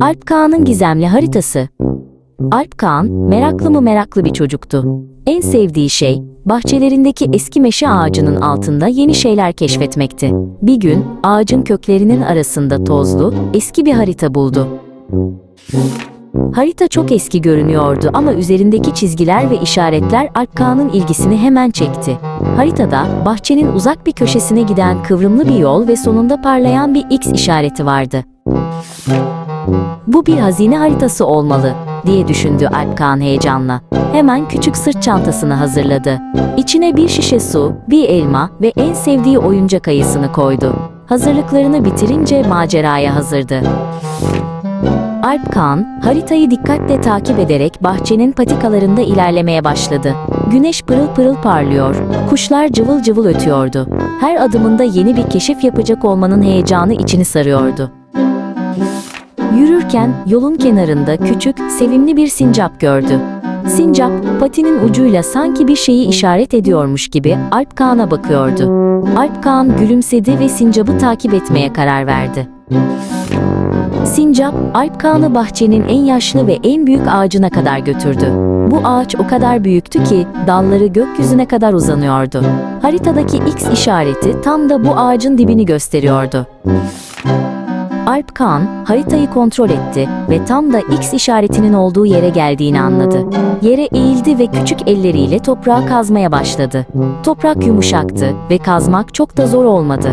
Alp Kağan'ın gizemli haritası. Alp Kağan, meraklı mı meraklı bir çocuktu. En sevdiği şey, bahçelerindeki eski meşe ağacının altında yeni şeyler keşfetmekti. Bir gün, ağacın köklerinin arasında tozlu, eski bir harita buldu. Harita çok eski görünüyordu ama üzerindeki çizgiler ve işaretler Alp Kağan'ın ilgisini hemen çekti. Haritada, bahçenin uzak bir köşesine giden kıvrımlı bir yol ve sonunda parlayan bir X işareti vardı. Bu bir hazine haritası olmalı, diye düşündü Alp Kağan heyecanla. Hemen küçük sırt çantasını hazırladı. İçine bir şişe su, bir elma ve en sevdiği oyuncak ayısını koydu. Hazırlıklarını bitirince maceraya hazırdı. Alp Kağan, haritayı dikkatle takip ederek bahçenin patikalarında ilerlemeye başladı. Güneş pırıl pırıl parlıyor, kuşlar cıvıl cıvıl ötüyordu. Her adımında yeni bir keşif yapacak olmanın heyecanı içini sarıyordu. Yürürken yolun kenarında küçük, sevimli bir sincap gördü. Sincap, patinin ucuyla sanki bir şeyi işaret ediyormuş gibi Alp Kağan'a bakıyordu. Alp Kağan gülümsedi ve sincapı takip etmeye karar verdi. Sincap, Alp Kağan'ı bahçenin en yaşlı ve en büyük ağacına kadar götürdü. Bu ağaç o kadar büyüktü ki dalları gökyüzüne kadar uzanıyordu. Haritadaki X işareti tam da bu ağacın dibini gösteriyordu. Alp Kağan haritayı kontrol etti ve tam da X işaretinin olduğu yere geldiğini anladı. Yere eğildi ve küçük elleriyle toprağı kazmaya başladı. Toprak yumuşaktı ve kazmak çok da zor olmadı.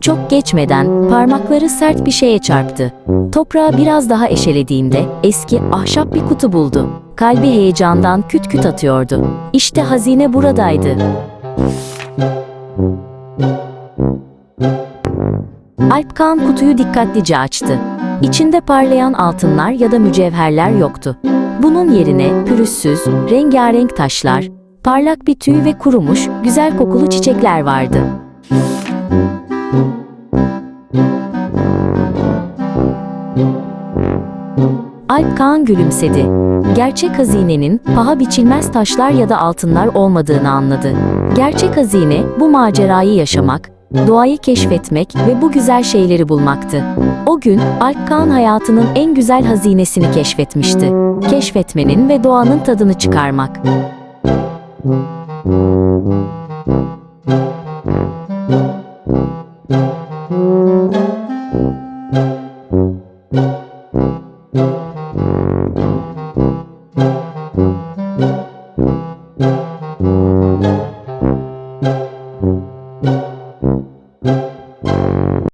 Çok geçmeden parmakları sert bir şeye çarptı. Toprağı biraz daha eşelediğinde eski ahşap bir kutu buldu. Kalbi heyecandan küt küt atıyordu. İşte hazine buradaydı. Alp Kağan kutuyu dikkatlice açtı. İçinde parlayan altınlar ya da mücevherler yoktu. Bunun yerine pürüzsüz, rengarenk taşlar, parlak bir tüy ve kurumuş, güzel kokulu çiçekler vardı. Alp Kağan gülümsedi. Gerçek hazinenin paha biçilmez taşlar ya da altınlar olmadığını anladı. Gerçek hazine bu macerayı yaşamak, doğayı keşfetmek ve bu güzel şeyleri bulmaktı. O gün Alp Kağan hayatının en güzel hazinesini keşfetmişti. Keşfetmenin ve doğanın tadını çıkarmak.